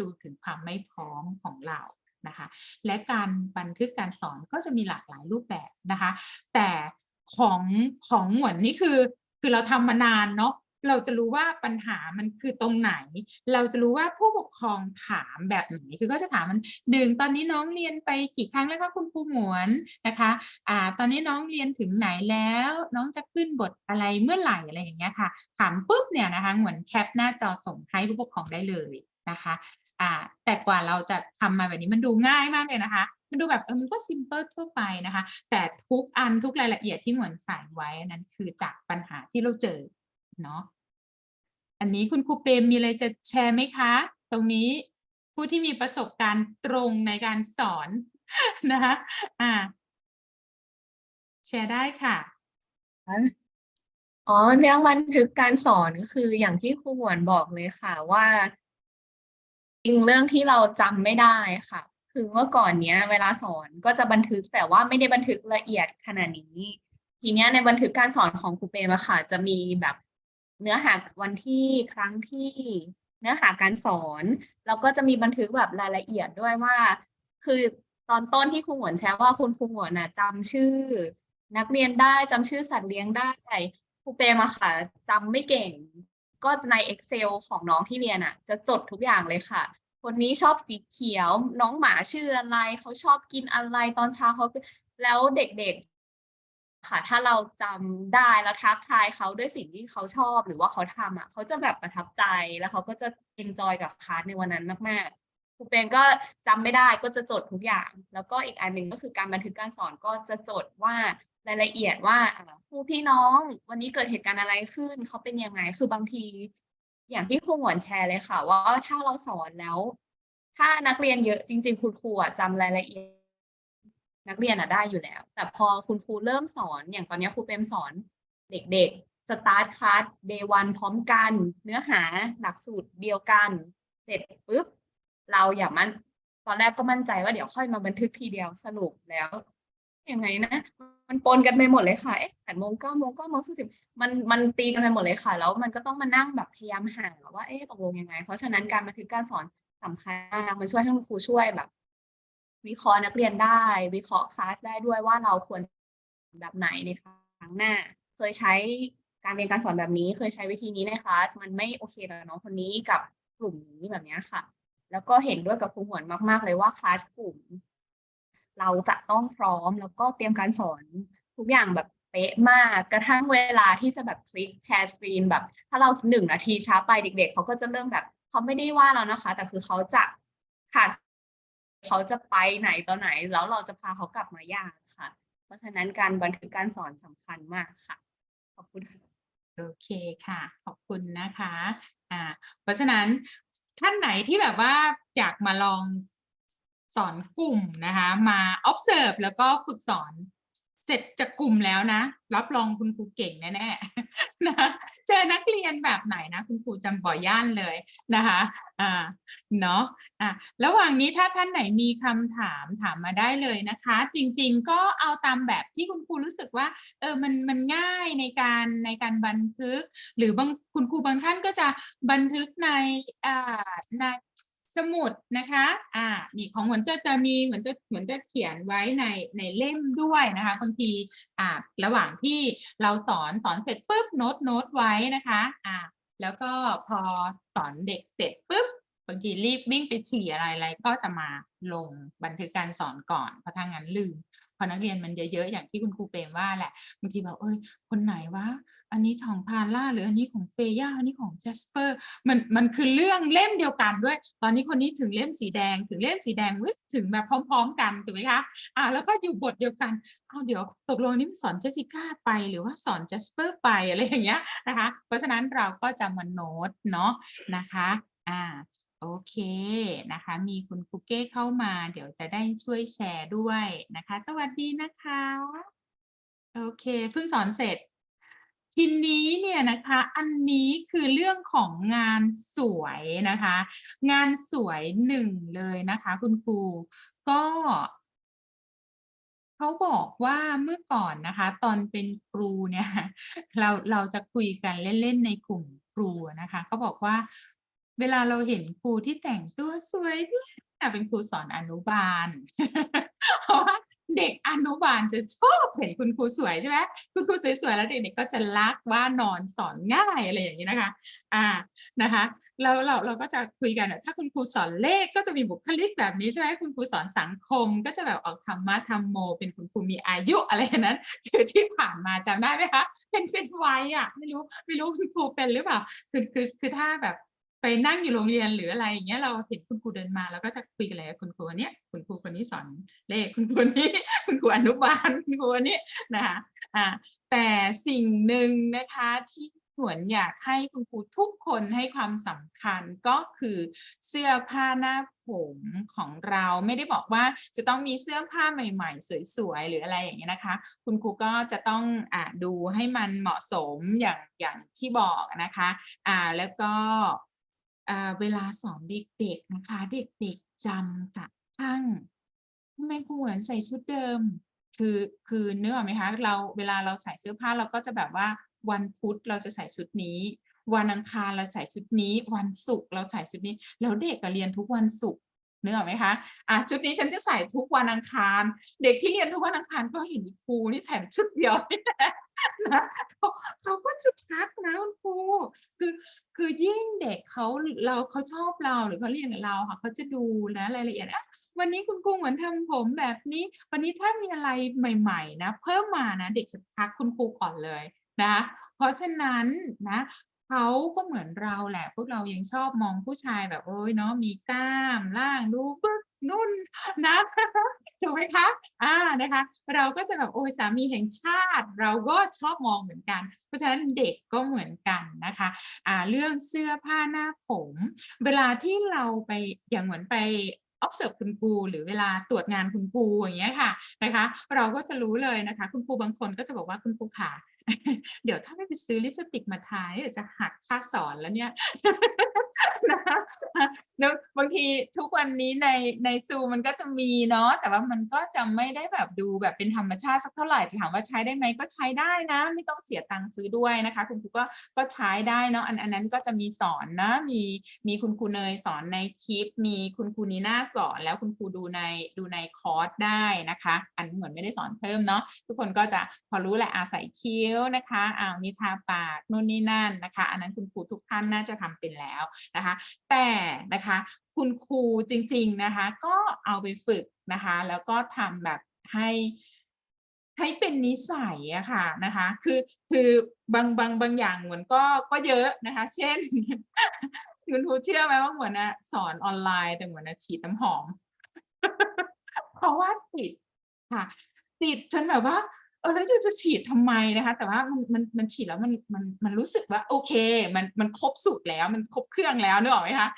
ดูถึงความไม่พร้อมของเรานะคะ และการบันทึกการสอนก็จะมีหลากหลายรูปแบบนะคะ แต่ของของหมวนนี่คือคือเราทำมานานเนาะเราจะรู้ว่าปัญหามันคือตรงไหน เราจะรู้ว่าผู้ปกครองถามแบบไหน คือก็จะถามมันหนึ่งตอนนี้น้องเรียนไปกี่ครั้งแล้วคะคุณครูหมวนนะคะ อ่า ตอนนี้น้องเรียนถึงไหนแล้ว น้องจะขึ้นบทอะไรเมื่อไหร่อะไรอย่างเงี้ยค่ะ ถามปุ๊บเนี่ยนะคะหมือนแคปหน้าจอส่งให้ผู้ปกครองได้เลยนะคะ อ่าแต่กว่าเราจะทำมาแบบนี้มันดูง่ายมากเลยนะคะ มันดูแบบเออมันก็ซิมเ l ิลทั่วไปนะคะ แต่ทุกอันทุกรายละเอียดที่หมือนใส่ไว้นั้นคือจากปัญหาที่เราเจอเนาะอันนี้คุณครูเปรมมีอะไรจะแชร์ไหมคะ ตรงนี้ผู้ที่มีประสบการณ์ตรงในการสอนนะคะอ่าแชร์ได้ค่ะอ๋อเรื่องบันทึกการสอนก็คืออย่างที่ครูหวนบอกเลยค่ะว่า จริงเรื่องที่เราจำไม่ได้ค่ะ คือเมื่อก่อนเนี้ย เวลาสอนก็จะบันทึกแต่ว่าไม่ได้บันทึกละเอียดขนาดนี้ ทีเนี้ยในบันทึกการสอนของครูเปมอะค่ะ จะมีแบบเนื้อหาวันที่ครั้งที่เนื้อหาการสอนแล้วก็จะมีบันทึกแบบรายละเอียดด้วยว่า คือตอนต้นที่ครูหวนแชร์ว่าคุณครูหวนน่ะจำชื่อ นักเรียนได้จำชื่อสัตว์เลี้ยงได้ครูเปมอะค่ะจำไม่เก่ง ก็ใน Excel ของน้องที่เรียนอะจะจดทุกอย่างเลยค่ะ คนนี้ชอบสีเขียว น้องหมาชื่ออะไร เขาชอบกินอะไรตอนเช้าเขาแล้วเด็กๆ ค่ะ ถ้าเราจำได้แล้วทักทายเขาด้วยสิ่งที่เขาชอบหรือว่าเขาทำอะ เขาจะแบบประทับใจแล้วเขาก็จะเอนจอยกับคลาสในวันนั้นมากๆ รูเปรมก็จำไม่ได้ก็จะจดทุกอย่าง แล้วก็อีกอันหนึ่งก็คือการบันทึกการสอนก็จะจดว่ารายละเอียดว่าครูพี่น้องวันนี้เกิดเหตุการณ์อะไรขึ้นเขาเป็นยังไงคือบางที อย่างที่ครูหวนแชร์เลยค่ะ ว่าถ้าเราสอนแล้ว ถ้านักเรียนเยอะจริง ๆ คุณครูอะจำรายละเอียด นักเรียนอะได้อยู่แล้ว แต่พอคุณครูเริ่มสอนอย่างตอนนี้ครูเปรมสอนเด็กๆสตาร์ทคลาสเดย์วันพร้อมกัน เนื้อหาหลักสูตรเดียวกัน เสร็จปุ๊บ เราอย่ามันตอนแรกก็มั่นใจว่าเดี๋ยวค่อยมาบันทึกทีเดียวสรุปแล้วยังไงนะมันปนกันไปหมดเลยค่ะเอ๊ะแปดโมงเก้าโมงเก้าโมงสิบมันมันตีกันไปหมดเลยค่ะ แล้วมันก็ต้องมานั่งแบบพยายามหาว่าเอ๊ะตกลงยังไง เพราะฉะนั้นการบันทึกการสอนสำคัญมากมันช่วยให้คุณครูช่วยแบบ วิเคราะห์นักเรียนได้ วิเคราะห์คลาสได้ด้วยว่าเราควรแบบไหนในครั้งหน้า เคยใช้การเรียนการสอนแบบนี้ เคยใช้วิธีนี้ในคลาสมันไม่โอเคกับน้องคนนี้กับกลุ่มนี้แบบนี้ค่ะ แล้วก็เห็นด้วยกับครูหวนมาก ๆ เลยว่าคลาสกลุ่ม เราจะต้องพร้อมแล้วก็เตรียมการสอนทุกอย่างแบบเป๊ะมากกระทั่งเวลาที่จะแบบคลิกแชร์สกรีนแบบ ถ้าเราหนึ่งนาทีช้าไปเด็ก ๆเขาก็จะเริ่มแบบเขาไม่ได้ว่าเรานะคะ แต่คือเขาจะขาดเขาจะไปไหนตอนไหน แล้วเราจะพาเขากลับมายากค่ะ เพราะฉะนั้นการบันทึกการสอนสำคัญมากค่ะ ขอบคุณค่ะโอเคค่ะ ขอบคุณนะคะ อ่าเพราะฉะนั้นท่านไหนที่แบบว่าอยากมาลองสอนกลุ่มนะคะ มา observe แล้วก็ฝึกสอนเสร็จจากกลุ่มแล้วนะ รับรองคุณครูเก่งแน่ๆนะ เจอนักเรียนแบบไหนนะ คุณครูจำบ่อย่านเลยนะคะอ่าเนาะอะระหว่างนี้ถ้าท่านไหนมีคำถามถามมาได้เลยนะคะ จริง ๆ ก็เอาตามแบบที่คุณครูรู้สึกว่าเออมันมันง่ายในการในการบันทึก หรือบางคุณครูบางท่านก็จะบันทึกในอ่าใน สมุดนะคะ อ่า นี่ของเหมือนจะจะมีเหมือนจะเหมือนจะเขียนไว้ในในเล่มด้วยนะคะบางที อ่า ระหว่างที่เราสอนสอนเสร็จปุ๊บโน้ตโน้ตไว้นะคะ อ่า แล้วก็พอสอนเด็กเสร็จปุ๊บบางทีรีบวิ่งไปฉี่อะไรอะไรก็จะมาลงบันทึกการสอนก่อนเพราะถ้างั้นลืม อนักเรียนมันเยอะๆอย่างที่คุณครูเปรมว่าแหละบางทีแบบเอ้ยคนไหนวะอันนี้ของพาร่าหรืออันนี้ของเฟย่าอันนี้ของแจสเปอร์มันมันคือเรื่องเล่มเดียวกันด้วย ตอนนี้คนนี้ถึงเล่มสีแดงถึงเล่มสีแดงวิถึงแบบพร้อม ๆ กันถูกไหมคะอ่าแล้วก็อยู่บทเดียวกันเอาเดี๋ยวตกลงนี่สอนเจสสิก้าไปหรือว่าสอนแจสเปอร์ไปอะไรอย่างเงี้ยนะคะ เพราะฉะนั้นเราก็จะมาโน้ตเนาะนะคะอ่า โอเคนะคะ มีคุณคุกเก้เข้ามา เดี๋ยวจะได้ช่วยแชร์ด้วยนะคะ สวัสดีนะคะ โอเคเพิ่งสอนเสร็จ ทีนี้เนี่ยนะคะอันนี้คือเรื่องของงานสวยนะคะ งานสวยหนึ่งเลยนะคะ คุณครูก็เขาบอกว่าเมื่อก่อนนะคะ ตอนเป็นครูเนี่ยเราเราจะคุยกันเล่นๆในกลุ่มครูนะคะเขาบอกว่า เวลาเราเห็นครูที่แต่งตัวสวยเนี่ยเป็นครูสอนอนุบาล เพราะว่าเด็กอนุบาลจะชอบเห็นคุณครูสวยใช่ไหมคุณครูสวยๆแล้วเด็กๆก็จะรักว่านอนสอนง่ายอะไรอย่างนี้นะคะ อ่านะคะแล้วเราเราก็จะคุยกันถ้าคุณครูสอนเลขก็จะมีบุคลิกแบบนี้ใช่ไหมคุณครูสอนสังคมก็จะแบบออกธรรมะธรรมโม เป็นคุณครูมีอายุอะไรนั้นคือที่ผ่านมาจำได้ไหมคะเป็นเป็นวัยอะไม่รู้ไม่รู้คุณครูเป็นหรือเปล่าคือคือคือถ้าแบบ ไปนั่งอยู่โรงเรียนหรืออะไรอย่างเงี้ยเราเห็นคุณครูเดินมาเราก็จะคุยกันเลยคุณครูคนเนี้ยคุณครูคนนี้สอนเลขคุณครูคนนี้ คุณครูอนุบาลคุณครูคนนี้นะคะอ่าแต่สิ่งหนึ่งนะคะที่หวนอยากให้คุณครูทุกคนให้ความสำคัญก็คือเสื้อผ้าหน้าผมของเราไม่ได้บอกว่าจะต้องมีเสื้อผ้าใหม่ๆ สวยๆ หรืออะไรอย่างเงี้ยนะคะ คุณครูก็จะต้องอ่าดูให้มันเหมาะสมอย่างอย่างที่บอกนะคะอ่าแล้วก็ เวลาสอนเด็กๆนะคะ เด็กๆจำกับทั่งทำไมครูเหมือนใส่ชุดเดิม คือคือเนึกอไหมคะเราเวลาเราใส่เสื้อผ้าเราก็จะแบบว่าวันพุธเราจะใส่ชุดนี้ วันอังคารเราใส่ชุดนี้ วันศุกร์เราใส่ชุดนี้แล้วเด็กก็เรียนทุกวันศุกร์เนึกอไหมคะอะชุดนี้ฉันจะใส่ทุกวันอังคาร เด็กที่เรียนทุกวันอังคารก็เห็นครูนี่ใส่ชุดเดียว นะเขาเขาก็จะทักนะคุณครูคือคือยิ่งเด็กเขาเราเขาชอบเราหรือเขาเรียนกับเราค่ะเขาจะดูนะรายละเอียดอะวันนี้คุณครูเหมือนทำผมแบบนี้ วันนี้ถ้ามีอะไรใหม่ ๆ นะ เพิ่มมานะ เด็กจะทักคุณครูก่อนเลยนะเพราะฉะนั้นนะเขาก็เหมือนเราแหละ พวกเรายังชอบมองผู้ชายแบบโอ้ยเนาะมีกล้ามล่างดูปึ๊กนุ่นนะ ถูกไหมคะอ่านะคะ เราก็จะแบบโอ้ยสามีแห่งชาติ เราก็ชอบมองเหมือนกัน เพราะฉะนั้นเด็กก็เหมือนกันนะคะอ่าเรื่องเสื้อผ้าหน้าผม เวลาที่เราไปอย่างเหมือนไป observe คุณครูหรือเวลาตรวจงานคุณครูอย่างเงี้ยค่ะนะคะ เราก็จะรู้เลยนะคะ คุณครูบางคนก็จะบอกว่าคุณครูขาเดี๋ยวถ้าไม่ไปซื้อลิปสติกมาทาเดี๋ยวจะหักค่าสอนแล้วเนี่ย นะแล้วบางทีทุกวันนี้ในในซูมันก็จะมีเนาะแต่ว่ามันก็จะไม่ได้แบบดูแบบเป็นธรรมชาติสักเท่าไหร่ถามว่าใช้ได้ไหมก็ใช้ได้นะ ไม่ต้องเสียตังค์ซื้อด้วยนะคะ คุณครูก็ก็ใช้ได้เนาะอันอันนั้นก็จะมีสอนนะมีมีคุณครูเนยสอนในคลิป มีคุณครูนีน่าสอนแล้วคุณครูดูในดูในคอร์สได้นะคะ อันเหมือนไม่ได้สอนเพิ่มเนาะทุกคนก็จะพอรู้แหละอาศัยคิ้วนะคะอ่ามีทาปากนู่นนี่นั่นนะคะ อันนั้นคุณครูทุกท่านน่าจะทำเป็นแล้วนะคะแต่นะคะคุณครูจริงๆนะคะก็เอาไปฝึกนะคะแล้วก็ทำแบบให้ให้เป็นนิสัยอะค่ะนะคะคือคือบางบางบางอย่างเหมือนก็ก็เยอะนะคะ เช่นคุณครูเชื่อไหมว่าเหมือนอะสอนออนไลน์แต่เหมือนอะฉีดน้ำหอม เพราะว่าติดค่ะติดจนแบบว่า เออแล้วยูจะฉีดทำไมนะคะ แต่ว่ามันมันมันฉีดแล้วมันมันมันรู้สึกว่าโอเค มันมันครบสูตรแล้วมันครบเครื่องแล้วนึกออกไหมคะ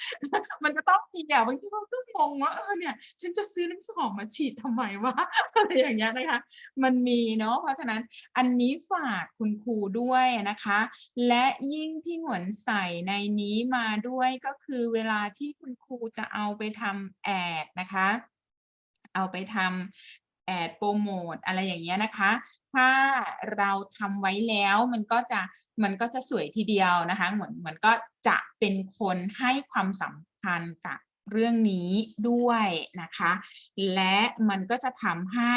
มันจะต้องมีอย่างบางทีเราก็งงว่าเออเนี่ย ฉันจะซื้อน้ำหอมมาฉีดทำไมวะอะไรอย่างเงี้ยนะคะ มันมีเนาะเพราะฉะนั้นอันนี้ฝากคุณครูด้วยนะคะ และยิ่งที่หวนใส่ในนี้มาด้วยก็คือเวลาที่คุณครูจะเอาไปทำแอดนะคะเอาไปทำ แอดโปรโมทอะไรอย่างเงี้ยนะคะ ถ้าเราทำไว้แล้วมันก็จะมันก็จะสวยทีเดียวนะคะ เหมือนเหมือนก็จะเป็นคนให้ความสำคัญกับเรื่องนี้ด้วยนะคะ และมันก็จะทำให้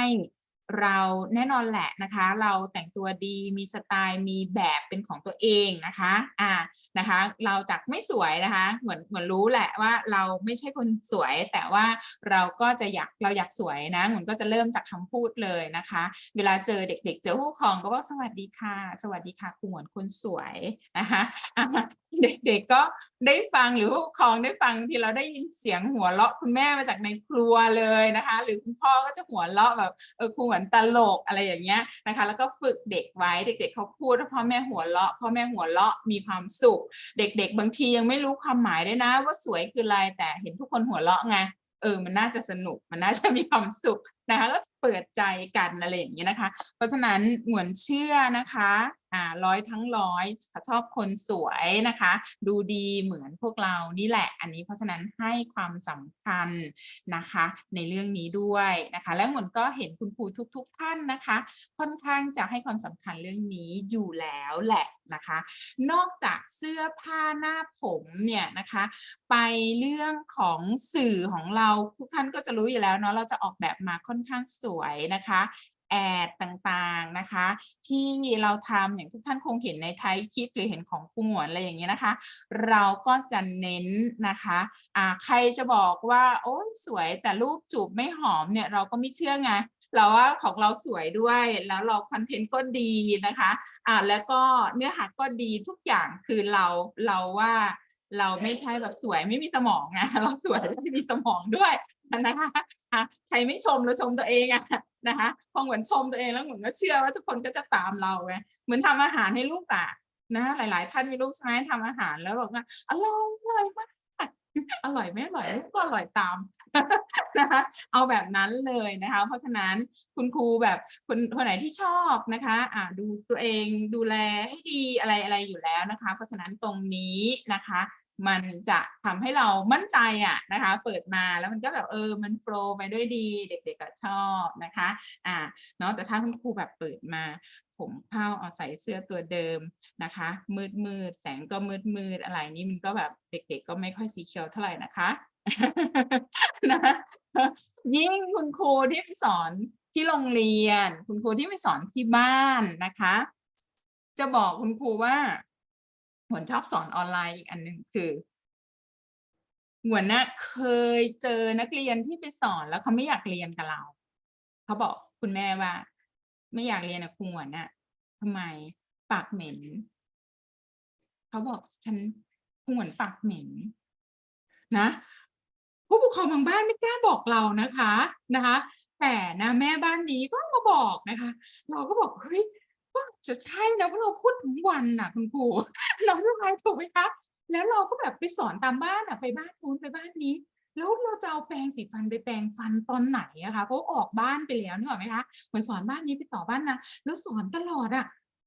เราแน่นอนแหละนะคะ เราแต่งตัวดีมีสไตล์มีแบบเป็นของตัวเองนะคะอ่านะคะ เราจากไม่สวยนะคะ เหมือนเหมือนรู้แหละว่าเราไม่ใช่คนสวย แต่ว่าเราก็จะอยากเราอยากสวยนะเหมือนก็จะเริ่มจากคำพูดเลยนะคะ เวลาเจอเด็ก ๆ เจอผู้ปกครองก็บอกสวัสดีค่ะ สวัสดีค่ะครูหมวนคนสวยนะคะเด็กๆก็ได้ฟังหรือผู้ปกครองได้ฟังที่เราได้ยินเสียงหัวเราะคุณแม่มาจากในครัวเลยนะคะ หรือคุณพ่อก็จะหัวเราะแบบเออครูเหมือนตลกอะไรอย่างเงี้ยนะคะ แล้วก็ฝึกเด็กไว้เด็ก ๆเขาพูดพ่อแม่หัวเราะพ่อแม่หัวเราะมีความสุข เด็ก ๆ บางทียังไม่รู้ความหมายด้วยนะ ว่าสวยคืออะไรแต่เห็นทุกคนหัวเราะไงเออมันน่าจะสนุกมันน่าจะมีความสุขนะคะแล้ว เปิดใจกันอะไรอย่างเงี้ยนะคะ เพราะฉะนั้นหงวนเชื่อนะคะอ่าร้อยทั้งร้อยชอบคนสวยนะคะ ดูดีเหมือนพวกเรานี่แหละ อันนี้เพราะฉะนั้นให้ความสำคัญนะคะ ในเรื่องนี้ด้วยนะคะ แล้วหงวนก็เห็นคุณครูทุกๆท่านนะคะ ค่อนข้างจะให้ความสำคัญเรื่องนี้อยู่แล้วแหละนะคะ นอกจากเสื้อผ้าหน้าผมเนี่ยนะคะ ไปเรื่องของสื่อของเราทุกท่านก็จะรู้อยู่แล้วเนาะเราจะออกแบบมาค่อนข้างสวยนะคะแอดต่างๆนะคะ ที่เราทำอย่างทุกท่านคงเห็นในไทยคลิปหรือเห็นของครูหมวนอะไรอย่างเงี้ยนะคะ เราก็จะเน้นนะคะอ่าใครจะบอกว่าโอ้ยสวยแต่รูปจูบไม่หอมเนี่ยเราก็ไม่เชื่อไงเราว่าของเราสวยด้วยแล้วเราคอนเทนต์ก็ดีนะคะอ่าแล้วก็เนื้อหาก็ดีทุกอย่างคือเราเราว่า เราไม่ใช่แบบสวยไม่มีสมองไงเราสวยไม่มีสมองด้วยนะคะอะใครไม่ชมเราชมตัวเองอะนะคะพอเหมือนชมตัวเองแล้วเหมือนก็เชื่อว่าทุกคนก็จะตามเราไงเหมือนทำอาหารให้ลูกอะนะหลาย ๆ ท่านมีลูกใช่ไหมทำอาหารแล้วบอกว่าอร่อยอร่อยมาก อร่อยไม่อร่อยลูกก็อร่อยตามนะคะเอาแบบนั้นเลยนะคะ เพราะฉะนั้นคุณครูแบบคนคนไหนที่ชอบนะคะอ่าดูตัวเองดูแลให้ดีอะไรอะไรอยู่แล้วนะคะ เพราะฉะนั้นตรงนี้นะคะ มันจะทำให้เรามั่นใจอะนะคะ เปิดมาแล้วมันก็แบบเออมันโฟล์ไปด้วยดี เด็กๆก็ชอบนะคะอ่าเนาะแต่ถ้าคุณครูแบบเปิดมา ผมเข้าเอาใส่เสื้อตัวเดิมนะคะ มืดมืดแสงก็มืดมืดอะไรนี่มันก็แบบเด็กๆก็ไม่ค่อยสีเขียวเท่าไหร่นะคะนะยิ่งคุณครูที่ไปสอนที่โรงเรียน คุณครูที่ไปสอนที่บ้านนะคะ จะบอกคุณครูว่าหวนชอบสอนออนไลน์อีกอันหนึ่งคือหัวนน่ะเคยเจอนักเรียนที่ไปสอนแล้วเขาไม่อยากเรียนกับเรา เขาบอกคุณแม่ว่า ไม่อยากเรียนกับครูหวนน่ะทำไมปากเหม็นเขาบอกฉันครูหวนปากเหม็น นะ ผู้ปกครองบางบ้านไม่กล้าบอกเรานะคะนะคะ แต่นะแม่บ้านนี้ก็มาบอกนะคะ เราก็บอกเฮ้ยก็จะใช่นะเพราะเราพูดทั้งวันน่ะ คุณครูเราทำไมถูกไหมคะแล้วเราก็แบบไปสอนตามบ้านอะไปบ้านนู้นไปบ้านนี้ แล้วเราจะเอาแปรงสีฟันไปแปรงฟันตอนไหนอะคะเพราะออกบ้านไปแล้วนึกออกไหมคะเหมือนสอนบ้านนี้ไปต่อบ้านนะแล้วสอนตลอดอะ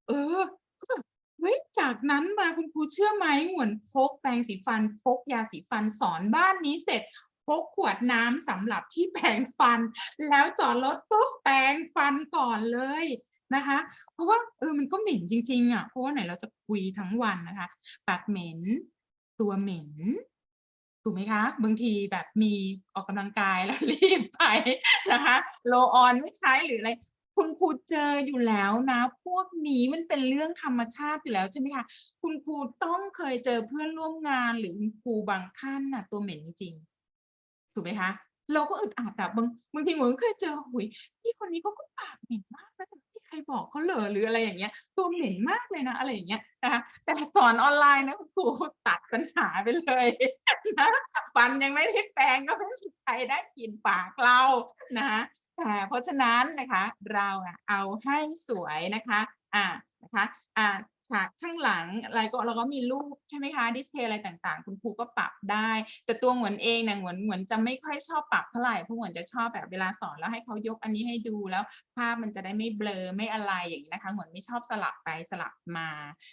เออก็แบบเฮ้ยจากนั้นมาคุณครูเชื่อไหมเหมือนพกแปรงสีฟันพกยาสีฟันสอนบ้านนี้เสร็จพกขวดน้ำสำหรับที่แปรงฟัน แล้วจอดรถปุ๊บแปรงฟันก่อนเลยนะคะ เพราะว่าเออมันก็เหม็นจริงๆอะเพราะว่าไหนเราจะคุยทั้งวันนะคะ ปากเหม็น ตัวเหม็น ถูกไหมคะบางทีแบบมีออกกำลังกายแล้วรีบไปนะคะโลออนไม่ใช้หรืออะไรคุณครูเจออยู่แล้วนะ พวกนี้มันเป็นเรื่องธรรมชาติอยู่แล้วใช่ไหมคะคุณครูต้องเคยเจอเพื่อนร่วมงานหรือคุณครูบางท่านน่ะ ตัวเหม็นจริงถูกไหมคะเราก็อึดอัดอะบางบางทีหมือนเคยเจอหุยพี่คนนี้เขาก็ปากเหม็นมากนะแต่ ใครบอกเขาเหรอหรืออะไรอย่างเงี้ย ตัวเหม็นมากเลยนะอะไรอย่างเงี้ยนะคะแต่สอนออนไลน์นะครูตัดปัญหาไปเลยนะฟันยังไม่ได้แปรงก็ไม่มีใครได้กลินปากเรานะคะแต่เพราะฉะนั้นนะคะ เราอะเอาให้สวยนะคะ อ่านะคะ อ่า ฉากข้างหลังอะไรก็เราก็มีรูปใช่ไหมคะดิสเพย์อะไรต่างๆ คุณครูก็ปรับได้ แต่ตัวหวนเองเนี่ยหวนหวนจะไม่ค่อยชอบปรับเท่าไหร่เพราะหวนจะชอบแบบเวลาสอนแล้วให้เขายกอันนี้ให้ดูแล้วภาพมันจะได้ไม่เบลอไม่อะไรอย่างนี้นะคะหวนไม่ชอบสลับไปสลับมา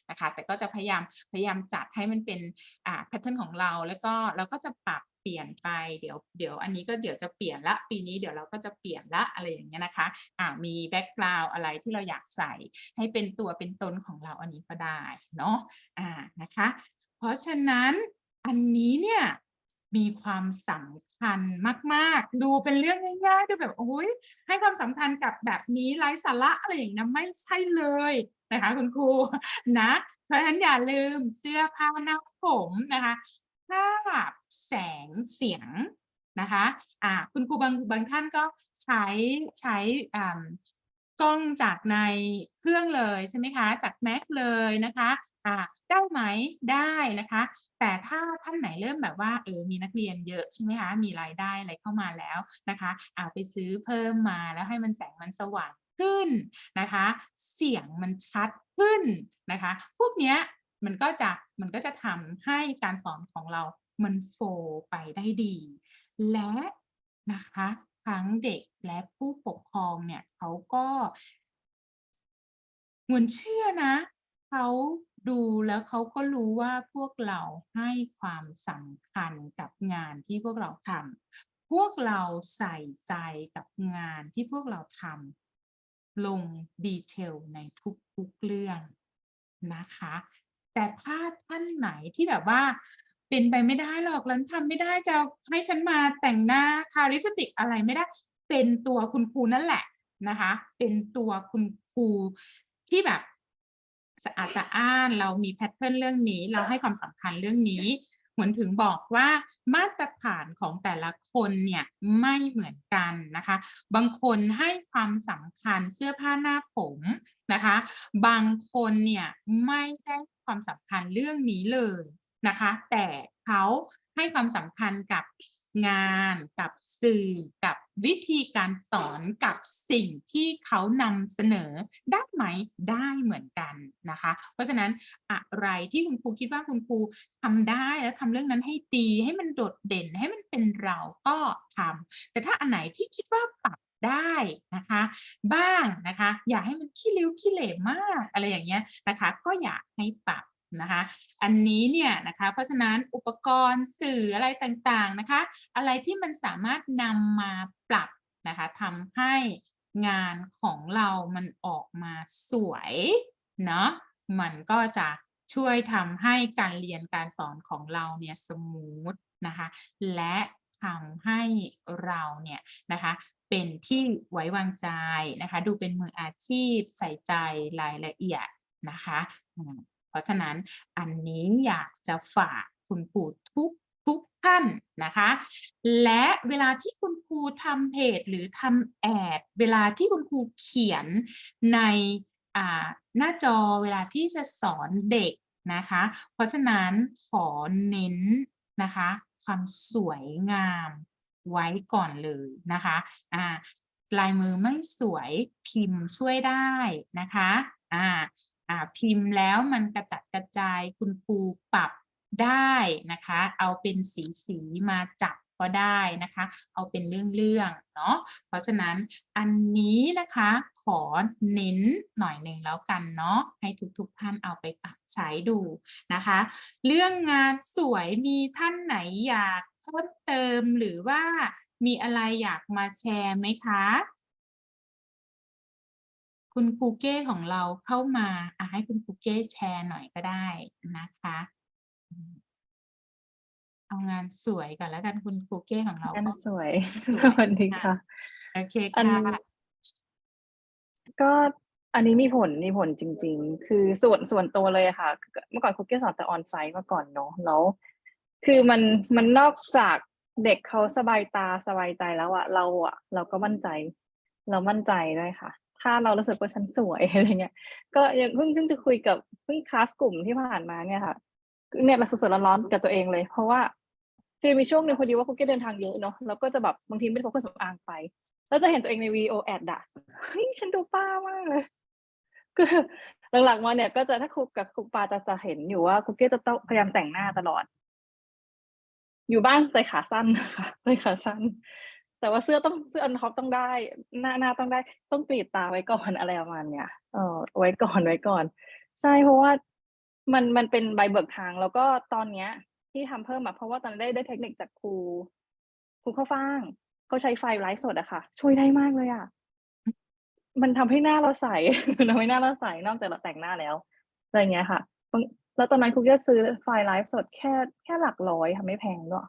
นะคะ แต่ก็จะพยายามพยายามจัดให้มันเป็นอ่าแพทเทิร์นของเราแล้วก็เราก็จะปรับ ปลี่ยนไปเดี๋ยวเดี๋ยวอันนี้ก็เดี๋ยวจะเปลี่ยนละ ปีนี้เดี๋ยวเราก็จะเปลี่ยนละอะไรอย่างเงี้ยนะคะอ่ามีแบ็กกราวด์อะไรที่เราอยากใส่ให้เป็นตัวเป็นตนของเราอันนี้ก็ได้เนาะอ่านะคะ เพราะฉะนั้นอันนี้เนี่ยมีความสำคัญมาก ๆ ดูเป็นเรื่องง่ายๆ ดูแบบโอ้ยให้ความสำคัญกับแบบนี้ไร้สาระอะไรอย่างนี้ยไม่ใช่เลยนะคะคุณครูนะ เพราะฉะนั้นอย่าลืมเสื้อผ้าหน้าผมนะคะ ภาพแสงเสียงนะคะอ่าคุณครูบางบางท่านก็ใช้ใช้อ่ากล้องจากในเครื่องเลยใช่ไหมคะจาก Mac เลยนะคะอ่าได้ไหมได้นะคะ แต่ถ้าท่านไหนเริ่มแบบว่าเออมีนักเรียนเยอะใช่ไหมคะมีรายได้อะไรเข้ามาแล้วนะคะเอาไปซื้อเพิ่มมาแล้วให้มันแสงมันสว่างขึ้นนะคะ เสียงมันชัดขึ้นนะคะ พวกเนี้ย มันก็จะมันก็จะทำให้การสอนของเรามันโฟร์ไปได้ดี และนะคะทั้งเด็กและผู้ปกครองเนี่ยเขาก็เหมือนเชื่อนะเขาดูแล้วเขาก็รู้ว่าพวกเราให้ความสำคัญกับงานที่พวกเราทำพวกเราใส่ใจกับงานที่พวกเราทำลงดีเทลในทุกๆเรื่องนะคะ แต่ถ้าท่านไหนที่แบบว่าเป็นไปไม่ได้หรอกแล้วทำไม่ได้จะให้ฉันมาแต่งหน้าทาลิปสติกอะไรไม่ได้ เป็นตัวคุณครูนั่นแหละนะคะ เป็นตัวคุณครูที่แบบสะอาดสะอ้านเรามีแพทเทิร์นเรื่องนี้ เราให้ความสำคัญเรื่องนี้ หมือนถึงบอกว่ามาตรฐานของแต่ละคนเนี่ยไม่เหมือนกันนะคะ บางคนให้ความสำคัญเสื้อผ้าหน้าผมนะคะ บางคนเนี่ยไม่ได้ความสำคัญเรื่องนี้เลยนะคะ แต่เขาให้ความสำคัญกับงานกับสื่อกับ วิธีการสอนกับสิ่งที่เขานำเสนอได้ไหมได้เหมือนกันนะคะ เพราะฉะนั้นอะไรที่คุณครูคิดว่าคุณครูทำได้แล้วทำเรื่องนั้นให้ดีให้มันโดดเด่นให้มันเป็นเราก็ทำแต่ถ้าอันไหนที่คิดว่าปรับได้นะคะบ้างนะคะ อย่าให้มันขี้ริ้วขี้เหร่มากอะไรอย่างเงี้ยนะคะ ก็อย่าให้ปรับ นะคะอันนี้เนี่ยนะคะเพราะฉะนั้นอุปกรณ์สื่ออะไรต่างๆนะคะ อะไรที่มันสามารถนำมาปรับนะคะทำให้งานของเรามันออกมาสวยเนาะมันก็จะช่วยทำให้การเรียนการสอนของเราเนี่ยสมูทนะคะและทำให้เราเนี่ยนะคะเป็นที่ไว้วางใจนะคะ ดูเป็นมืออาชีพใส่ใจรายละเอียดนะคะ ราะฉะนั้นอันนี้อยากจะฝากคุณครูทุกทุกท่านนะคะ และเวลาที่คุณครูทำเพจหรือทำแอด เวลาที่คุณครูเขียนในหน้าจอเวลาที่จะสอนเด็กนะคะ เพราะฉะนั้นขอเน้นนะคะ ความสวยงามไว้ก่อนเลยนะคะอ่าลายมือไม่สวยพิมพ์ช่วยได้นะคะอ่า พิมพ์แล้วมันกระจัดกระจายคุณครูปรับได้นะคะ เอาเป็นสีสีมาจับก็ได้นะคะ เอาเป็นเรื่องๆเนาะ เพราะฉะนั้นอันนี้นะคะขอเน้นหน่อยหนึ่งแล้วกันเนาะให้ทุกๆท่านเอาไปปรับใช้ดูนะคะ เรื่องงานสวยมีท่านไหนอยากเพิ่มเติมหรือว่ามีอะไรอยากมาแชร์ไหมคะ คุณครูเก้ของเราเข้ามาอะให้คุณครูเก้แชร์หน่อยก็ได้นะคะอืมเอางานสวยก่อนแล้วกันคุณครูเก้ของเรากันก็สวยสวย สวัสดีค่ะ โอเคอันค่ะก็อันนี้มีผลมีผลจริง ๆ คือส่วนส่วนตัวเลยอะค่ะ เมื่อก่อนคุกกี้สอนแต่ออนไซต์มาก่อนเนาะแล้ว คือมันมันนอกจากเด็กเขาสบายตาสบายใจแล้วอะเราอะเราก็มั่นใจ เรามั่นใจด้วยค่ะ ถ้าเรารู้สึกว่าฉันสวยอะไรเงี้ย ก็ยังเพิ่งเพิ่งจะคุยกับเพิ่งคลาสกลุ่มที่ผ่านมาเนี่ยค่ะเนี่ยแบบสดๆร้อนๆกับตัวเองเลย เพราะว่าคือมีช่วงหนึ่งพอดีว่าคุกกี้เดินทางเยอะเนาะแล้วก็จะแบบบางทีไม่ได้พกเครื่องสำอางไปแล้วจะเห็นตัวเองในวีโอแอดอะเฮ้ยฉันดูป้ามากเลยคือหลังๆมาเนี่ยก็จะถ้าครูกับครูปาจะจะเห็นอยู่ว่าคุกกี้จะต้องพยายามแต่งหน้าตลอด อยู่บ้านใส่ขาสั้นนะคะใส่ขาสั้น แต่ว่าเสื้อต้องเสื้ออันท็อปต้องได้ หน้าหน้าต้องได้ ต้องกรีดตาไว้ก่อนอะไรประมาณเนี้ยเออไว้ก่อนไว้ก่อนใช่เพราะว่ามันมันเป็นใบเบิกทางแล้วก็ตอนเนี้ย ที่ทำเพิ่มมาเพราะว่าตอนนนได้ได้เทคนิคจากครูครูข้าวฟ่างเขาใช้ไฟไลฟ์สดอะค่ะ ช่วยได้มากเลยอะมันทำให้หน้าเราใสทำให้หน้าเราใสนอกจากเราแต่งหน้าแล้วอะไรเงี้ยค่ะแล้วตอนนั้นครูก็ซื้อไฟล์ไลฟ์สดแค่แค่หลักร้อยค่ะไม่แพงด้วย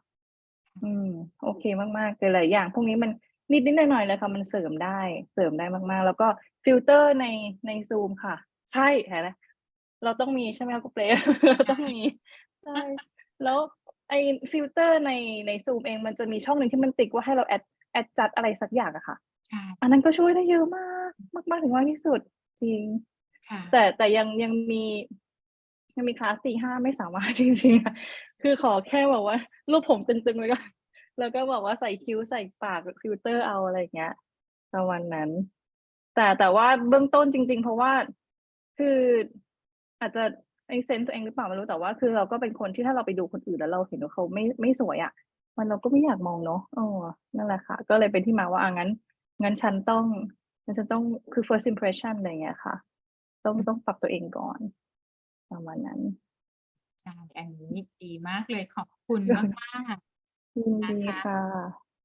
อืม โอเคมากๆแต่หลายอย่าง พวกนี้มันนิดนิด ๆ หน่อย ๆ เลยค่ะ มันเสริมได้ เสริมได้มาก ๆ แล้วก็ฟิลเตอร์ใน ในซูมค่ะ ใช่ เห็นไหม เราต้องมีใช่ไหมคะคุณเปร เราต้องมี ใช่ แล้วไอ้ฟิลเตอร์ใน ในซูมเองมันจะมีช่องหนึ่งที่มันติ๊กว่า ให้เราแอดแอดจัดอะไรสักอย่างอะค่ะ ใช่ อันนั้นก็ช่วยได้เยอะมาก มากมากถึงมากที่สุด จริง ค่ะ แต่ แต่ยัง ยังมี ยังมีคลาสตีห้าไม่สามารถจริงๆคือขอแค่บอกว่ารูปผมตึงๆเลยก็แล้วก็บอกว่าใส่คิ้วใส่ปากฟิลเตอร์เอาอะไรเงี้ยปรนมาณนั้น แต่แต่ว่าเบื้องต้นจริง ๆ เพราะว่าคืออาจจะไอเซนตัวเองหรือเปล่าไม่รู้แต่ว่า คือเราก็เป็นคนที่ถ้าเราไปดูคนอื่นแล้วเราเห็นว่าเขาไม่ไม่สวยอะ่ะ มันเราก็ไม่อยากมองเนาะอ๋อนั่นแหละค่ะ ก็เลยเป็นที่มาว่าอะงั้นงั้นฉันต้องงั้นฉันต้องคือ first impression อะไรเงี้ยค่ะ ต้องต้องปรับตัวเองก่อน ประมาณนั้นใช่อันนี้ดีมากเลยขอบคุณมากๆยิดีค่ะ